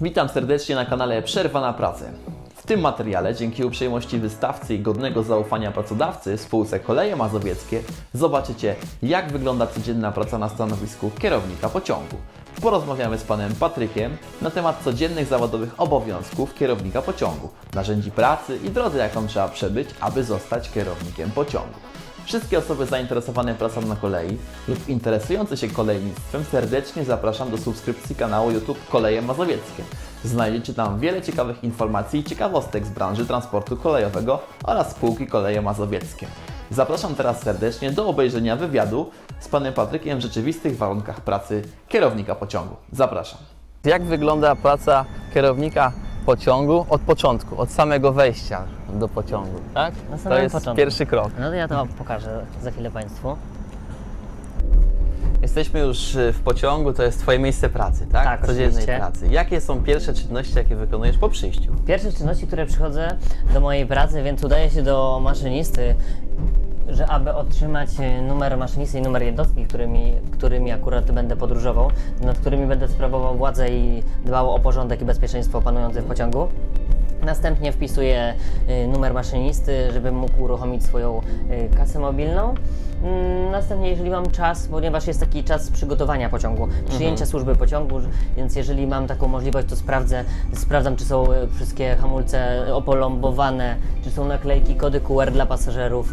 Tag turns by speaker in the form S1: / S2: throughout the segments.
S1: Witam serdecznie na kanale Przerwa na pracę. W tym materiale, dzięki uprzejmości wystawcy i godnego zaufania pracodawcy spółce Koleje Mazowieckie, zobaczycie, jak wygląda codzienna praca na stanowisku kierownika pociągu. Porozmawiamy z panem Patrykiem na temat codziennych zawodowych obowiązków kierownika pociągu, narzędzi pracy i drodze, jaką trzeba przebyć, aby zostać kierownikiem pociągu. Wszystkie osoby zainteresowane pracą na kolei lub interesujące się kolejnictwem serdecznie zapraszam do subskrypcji kanału YouTube Koleje Mazowieckie. Znajdziecie tam wiele ciekawych informacji i ciekawostek z branży transportu kolejowego oraz spółki Koleje Mazowieckie. Zapraszam teraz serdecznie do obejrzenia wywiadu z panem Patrykiem w rzeczywistych warunkach pracy kierownika pociągu. Zapraszam. Jak wygląda praca kierownika pociągu od początku, od samego wejścia do pociągu, tak?
S2: Na
S1: To jest
S2: początku.
S1: pierwszy krok.
S2: No to ja to pokażę za chwilę Państwu.
S1: Jesteśmy już y, w pociągu, to jest Twoje miejsce pracy, tak?
S2: Tak,
S1: Codziennej
S2: oczywiście.
S1: pracy. Jakie są pierwsze czynności, jakie wykonujesz po przyjściu?
S2: Pierwsze czynności, które przychodzę do mojej pracy, więc udaję się do maszynisty, że aby otrzymać e, numer maszynisty i numer jednostki, którymi, którymi akurat będę podróżował, nad którymi będę sprawował władzę i dbał o porządek i bezpieczeństwo panujące w pociągu. Następnie wpisuję y, numer maszynisty, żebym mógł uruchomić swoją y, kasę mobilną. Mm, Następnie, jeżeli mam czas, ponieważ jest taki czas przygotowania pociągu, przyjęcia służby pociągu, więc jeżeli mam taką możliwość, to sprawdzę, sprawdzam, czy są wszystkie hamulce opolombowane, czy są naklejki, kody QR dla pasażerów.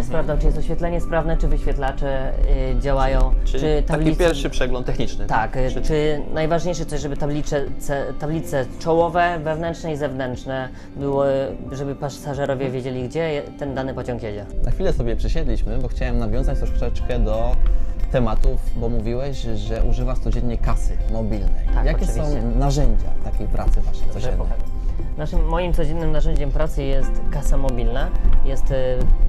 S2: Y, Sprawdzam, czy jest oświetlenie sprawne, czy wyświetlacze y, działają,
S1: Czyli
S2: czy
S1: taki
S2: tablice...
S1: pierwszy przegląd techniczny.
S2: Tak, y, czy najważniejsze to, żeby tablice, ce- tablice czołowe, wewnętrzne i zewnętrzne były, żeby pasażerowie wiedzieli, gdzie ten dany pociąg jedzie.
S1: Na chwilę sobie przysiedliśmy, bo chciałem nawiązać troszeczkę do tematów, bo mówiłeś, że używasz codziennie kasy mobilnej.
S2: Tak,
S1: Jakie
S2: oczywiście.
S1: są narzędzia takiej pracy waszej codziennej?
S2: Naszym, moim codziennym narzędziem pracy jest kasa mobilna. Jest, y,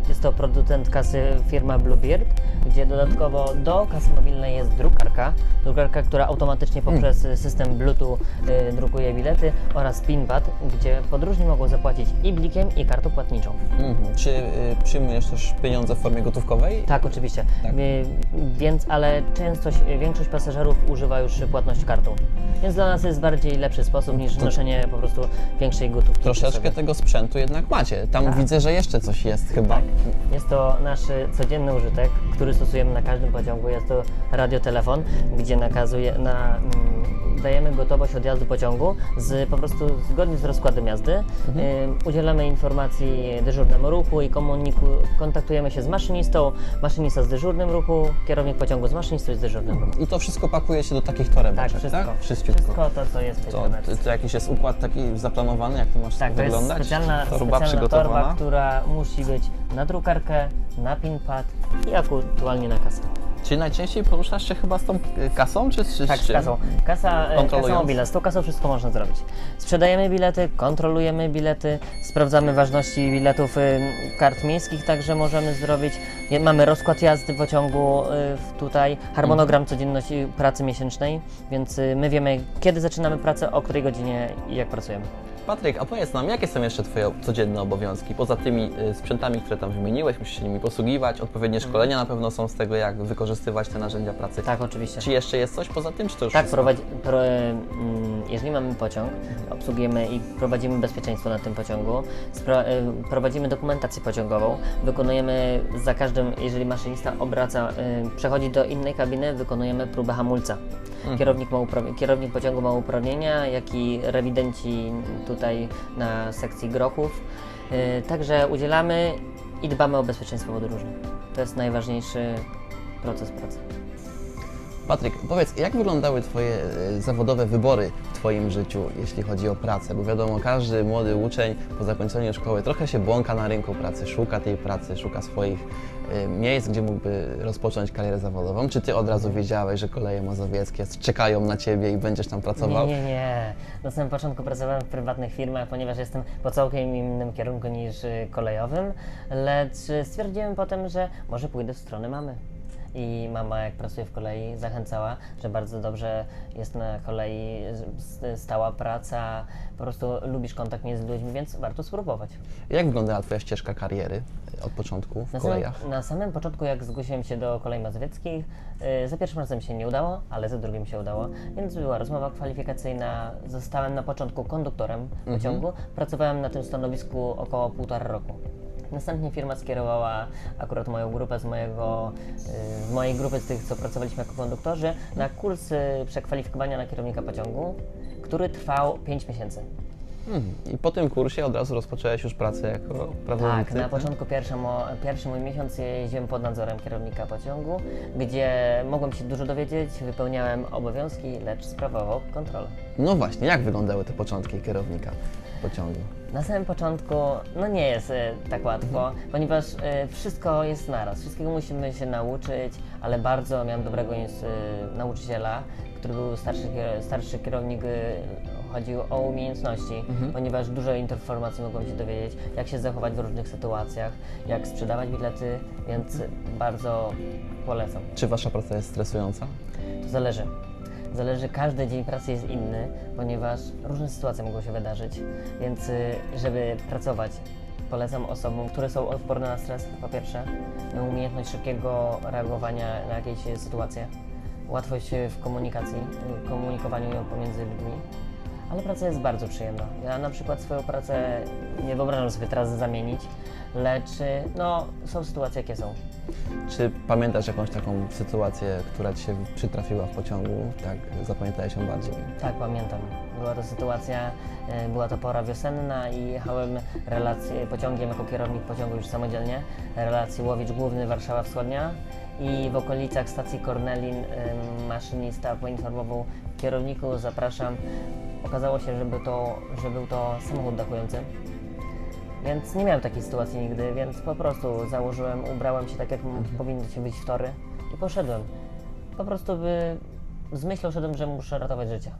S2: jest to producent kasy firma Bluebeard, gdzie dodatkowo do kasy mobilnej jest drukarka. Drukarka, która automatycznie poprzez y, system Bluetooth y, drukuje bilety oraz pinpad, gdzie podróżni mogą zapłacić i blikiem, i kartą płatniczą.
S1: Mhm. Czy y, przyjmujesz też pieniądze w formie gotówkowej?
S2: Tak, oczywiście.
S1: Tak.
S2: Y, Więc, ale częstość, większość pasażerów używa już płatność kartą. Więc dla nas jest bardziej lepszy sposób niż
S1: To-
S2: noszenie po prostu większej gotówki.
S1: Troszeczkę tego sprzętu jednak macie. Tam
S2: Tak.
S1: widzę, że jeszcze coś jest chyba.
S2: Tak. Jest to nasz codzienny użytek, który stosujemy na każdym pociągu. Jest to radiotelefon, gdzie nakazuje, na, mm, dajemy gotowość odjazdu pociągu z, po prostu zgodnie z rozkładem jazdy. Y, udzielamy informacji dyżurnemu ruchu i komuniku, kontaktujemy się z maszynistą, maszynista z dyżurnym ruchu, kierownik pociągu z maszynistą i z dyżurnym ruchu.
S1: I to wszystko pakuje się do takich torebeczek,
S2: Tak, wszystko.
S1: tak?
S2: Wszystko to, co jest w tej
S1: To, to, to jakiś jest układ taki zaplanowany, jak to masz
S2: Tak, to jest
S1: wyglądać?
S2: specjalna,
S1: Torba
S2: specjalna torba, która musi być na drukarkę, na pinpad i aktualnie na kasę.
S1: Czyli najczęściej poruszasz się chyba z tą kasą, czy z,
S2: Tak,
S1: z
S2: kasą. Kasa, e, kasa mobilna, z tą kasą wszystko można zrobić. Sprzedajemy bilety, kontrolujemy bilety, sprawdzamy ważności biletów y, kart miejskich, także możemy zrobić. Mamy rozkład jazdy pociągu y, tutaj, harmonogram codzienności pracy miesięcznej, więc y, my wiemy, kiedy zaczynamy pracę, o której godzinie i jak pracujemy.
S1: Patryk, a powiedz nam, jakie są jeszcze Twoje codzienne obowiązki? Poza tymi y, sprzętami, które tam wymieniłeś, musisz się nimi posługiwać, odpowiednie szkolenia na pewno są z tego, jak wykorzystywać te narzędzia pracy.
S2: Tak, oczywiście.
S1: Czy jeszcze jest coś poza tym, czy to już
S2: Tak,
S1: wszystko?
S2: prowadzi, pro, mm, jeżeli mamy pociąg, obsługujemy i prowadzimy bezpieczeństwo na tym pociągu, spra, y, prowadzimy dokumentację pociągową, wykonujemy za każdym, jeżeli maszynista obraca, y, przechodzi do innej kabiny, wykonujemy próbę hamulca. Kierownik, ma kierownik pociągu ma uprawnienia, jak i rewidenci tutaj na sekcji grochów. Y, Także udzielamy i dbamy o bezpieczeństwo podróży. To jest najważniejszy proces pracy.
S1: Patryk, powiedz, jak wyglądały Twoje e, zawodowe wybory w Twoim życiu, jeśli chodzi o pracę? Bo wiadomo, każdy młody uczeń po zakończeniu szkoły trochę się błąka na rynku pracy, szuka tej pracy, szuka swoich e, miejsc, gdzie mógłby rozpocząć karierę zawodową. Czy Ty od razu wiedziałeś, że koleje mazowieckie czekają na Ciebie i będziesz tam pracował?
S2: Nie, nie, nie. Na samym początku pracowałem w prywatnych firmach, ponieważ jestem po całkiem innym kierunku niż y, kolejowym, lecz stwierdziłem potem, że może pójdę w stronę mamy. I mama jak pracuje w kolei zachęcała, że bardzo dobrze jest na kolei stała praca, po prostu lubisz kontakt między ludźmi, więc warto spróbować.
S3: Jak wyglądała Twoja ścieżka kariery od początku w
S2: Na
S3: kolejach?
S2: samym, na samym początku, jak zgłosiłem się do kolei mazowieckich, y, za pierwszym razem się nie udało, ale za drugim się udało, więc była rozmowa kwalifikacyjna. Zostałem na początku konduktorem pociągu. Pracowałem na tym stanowisku około półtora roku. Następnie firma skierowała akurat moją grupę z mojego, y, z mojej grupy, z tych, co pracowaliśmy jako konduktorzy, na kurs y, przekwalifikowania na kierownika pociągu, który trwał 5 miesięcy.
S3: Mhm. I po tym kursie od razu rozpocząłeś już pracę jako pracownicy?
S2: Tak, na początku pierwszy, mo, pierwszy mój miesiąc jeździłem pod nadzorem kierownika pociągu, gdzie mogłem się dużo dowiedzieć, wypełniałem obowiązki, lecz sprawował kontrolę.
S3: No właśnie, jak wyglądały te początki kierownika pociągu?
S2: Na samym początku no nie jest e, tak łatwo, ponieważ e, wszystko jest naraz, wszystkiego musimy się nauczyć, ale bardzo miałem dobrego e, nauczyciela, który był starszy, starszy kierownik, chodziło o umiejętności, ponieważ dużo informacji mogłem się dowiedzieć, jak się zachować w różnych sytuacjach, jak sprzedawać bilety, więc bardzo polecam.
S3: Czy Wasza praca jest stresująca?
S2: To zależy. Zależy, każdy dzień pracy jest inny, ponieważ różne sytuacje mogą się wydarzyć, więc y, żeby pracować, polecam osobom, które są odporne na stres, po pierwsze, umiejętność szybkiego reagowania na jakieś sytuacje, łatwość w komunikacji, komunikowaniu ją pomiędzy ludźmi, ale praca jest bardzo przyjemna. Ja na przykład swoją pracę nie wyobrażam sobie teraz zamienić, lecz y, no, są sytuacje jakie są.
S3: Czy pamiętasz jakąś taką sytuację, która Ci się przytrafiła w pociągu? Tak, zapamiętałeś ją bardziej?
S2: Tak, pamiętam. Była to sytuacja, e, była to pora wiosenna i jechałem relację pociągiem jako kierownik pociągu już samodzielnie. Relację Łowicz Główny Warszawa Wschodnia i w okolicach stacji Kornelin em, maszynista poinformował kierowniku, zapraszam. Okazało się, że był to, że był to samochód dachujący. Więc nie miałem takiej sytuacji nigdy, więc po prostu założyłem, ubrałem się tak, jak m- powinny się być w tory i poszedłem. Po prostu by z myślą szedłem, że muszę ratować życie.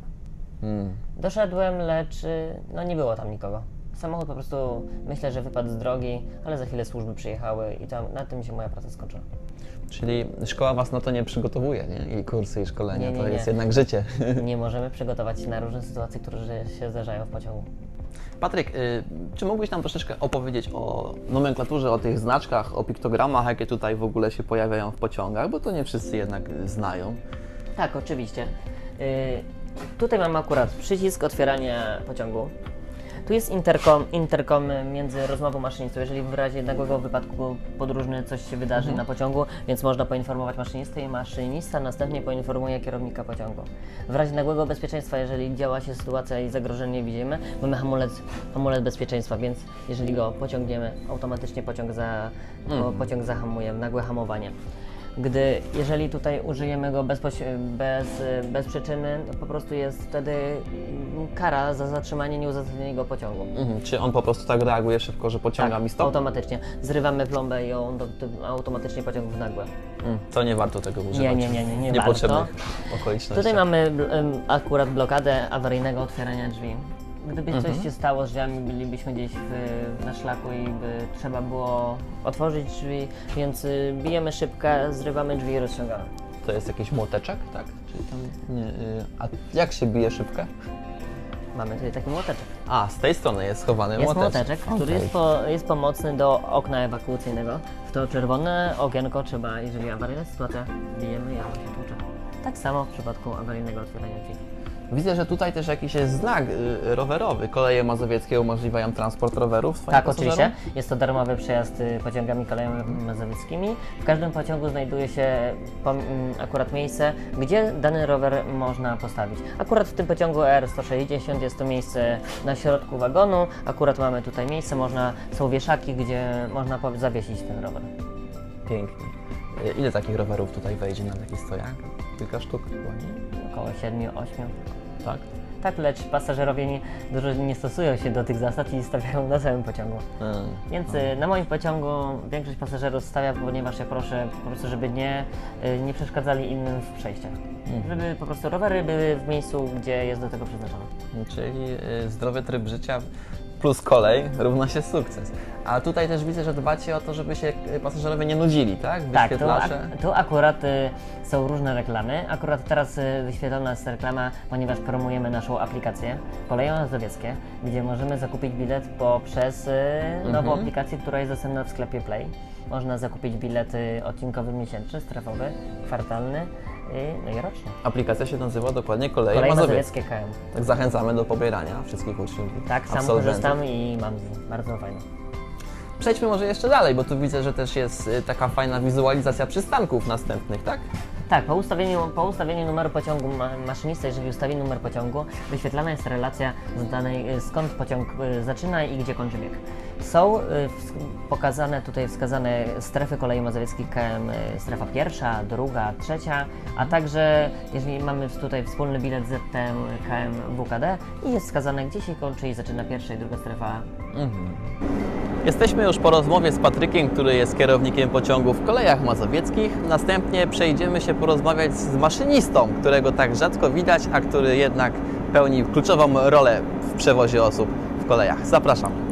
S3: Mm.
S2: Doszedłem, lecz y, no nie było tam nikogo. Samochód po prostu myślę, że wypadł z drogi, ale za chwilę służby przyjechały i tam, na tym się moja praca skończyła.
S3: Czyli szkoła Was na to nie przygotowuje, nie? I kursy, i szkolenia,
S2: Nie, nie,
S3: to
S2: nie.
S3: jest jednak życie.
S2: Nie możemy przygotować się na różne sytuacje, które się zdarzają w pociągu.
S1: Patryk, y, czy mógłbyś nam troszeczkę opowiedzieć o nomenklaturze, o tych znaczkach, o piktogramach, jakie tutaj w ogóle się pojawiają w pociągach, bo to nie wszyscy jednak y, znają.
S2: Tak, oczywiście. Y, tutaj mamy akurat przycisk otwierania pociągu. Tu jest interkom, interkom między rozmową maszynistą, jeżeli w razie nagłego wypadku podróżny coś się wydarzy na pociągu, więc można poinformować maszynistę i maszynista następnie poinformuje kierownika pociągu. W razie nagłego bezpieczeństwa, jeżeli działa się sytuacja i zagrożenie widzimy, mamy hamulec, hamulec bezpieczeństwa, więc jeżeli go pociągniemy, automatycznie pociąg, za, po, pociąg zahamuje, nagłe hamowanie gdy jeżeli tutaj użyjemy go bezpoś- bez, bez przyczyny, to po prostu jest wtedy kara za zatrzymanie nieuzasadnionego pociągu.
S3: Mhm. Czy on po prostu tak reaguje szybko, że pociąga mi stop?
S2: automatycznie. Zrywamy plombę i ją do, automatycznie pociąg w nagłe.
S3: Mm, To nie warto tego używać.
S2: Nie, nie, nie, nie, nie
S3: Niepotrzebnych
S2: warto.
S3: okolicznościach.
S2: Tutaj mamy bl- akurat blokadę awaryjnego otwierania drzwi. Gdyby coś się stało z drzwiami, bylibyśmy gdzieś w, na szlaku i by trzeba było otworzyć drzwi, więc y, bijemy szybkę, zrywamy drzwi i rozciągamy.
S3: To jest jakiś młoteczek, tak? Czy tam nie, y, a jak się bije szybkę?
S2: Mamy tutaj taki młoteczek.
S3: A, z tej strony jest schowany
S2: Jest
S3: młoteczek.
S2: młoteczek, który
S3: Okej.
S2: jest, po, jest pomocny do okna ewakuacyjnego. W to czerwone okienko trzeba, jeżeli awaryjna sytuacja, bijemy i ono się tłucze. Tak samo w przypadku awaryjnego otwierania drzwi.
S3: Widzę, że tutaj też jakiś jest znak y, rowerowy. Koleje mazowieckie umożliwiają transport rowerów swoim
S2: Tak,
S3: pasażerom?
S2: oczywiście. Jest to darmowy przejazd y, pociągami kolejowymi mazowieckimi. W każdym pociągu znajduje się pom- m, akurat miejsce, gdzie dany rower można postawić. Akurat w tym pociągu R160 jest to miejsce na środku wagonu. Akurat mamy tutaj miejsce, można, są wieszaki, gdzie można po- zawiesić ten rower.
S3: Pięknie. Y, Ile takich rowerów tutaj wejdzie na taki stojak? Kilka sztuk chyba, nie?
S2: Około 7-8.
S3: Tak?
S2: Tak, lecz pasażerowie nie, dużo nie stosują się do tych zasad i stawiają na całym pociągu.
S3: Mm.
S2: Więc y, na moim pociągu większość pasażerów stawia, ponieważ ja proszę po prostu, żeby nie, y, nie przeszkadzali innym w przejściach. Żeby po prostu rowery były w miejscu, gdzie jest do tego przeznaczone.
S3: Czyli y, zdrowy tryb życia
S1: plus kolej równa się sukces. A tutaj też widzę, że dbacie o to, żeby się y, pasażerowie nie nudzili, tak?
S2: Tak, tu, ak- tu akurat y, są różne reklamy. Akurat teraz y, wyświetlona jest reklama, ponieważ promujemy naszą aplikację Koleje Mazowieckie, gdzie możemy zakupić bilet poprzez y, nową
S1: Mhm.
S2: aplikację, która jest dostępna w sklepie Play. Można zakupić bilety odcinkowy miesięczny, strefowy, kwartalny i roczny.
S1: Aplikacja się nazywa dokładnie Koleje,
S2: Koleje
S1: Mazowieckie.
S2: KM.
S1: Tak zachęcamy do pobierania wszystkich uczniów.
S2: Tak, sam korzystam i mam. Bardzo fajnie.
S1: Przejdźmy może jeszcze dalej, bo tu widzę, że też jest y, taka fajna wizualizacja przystanków następnych, tak?
S2: Tak, po ustawieniu, po ustawieniu numeru pociągu ma, maszynisty, jeżeli ustawi numer pociągu, wyświetlana jest relacja z danej, y, skąd pociąg y, zaczyna i gdzie kończy bieg. Są y, pokazane tutaj wskazane strefy kolei mazowieckich KM, strefa pierwsza, druga, trzecia, a także jeżeli mamy tutaj wspólny bilet ZTM KM WKD i jest wskazane gdzie się kończy i zaczyna pierwsza i druga strefa
S1: Jesteśmy już po rozmowie z Patrykiem, który jest kierownikiem pociągu w kolejach mazowieckich. Następnie przejdziemy się porozmawiać z maszynistą, którego tak rzadko widać, a który jednak pełni kluczową rolę w przewozie osób w kolejach. Zapraszam.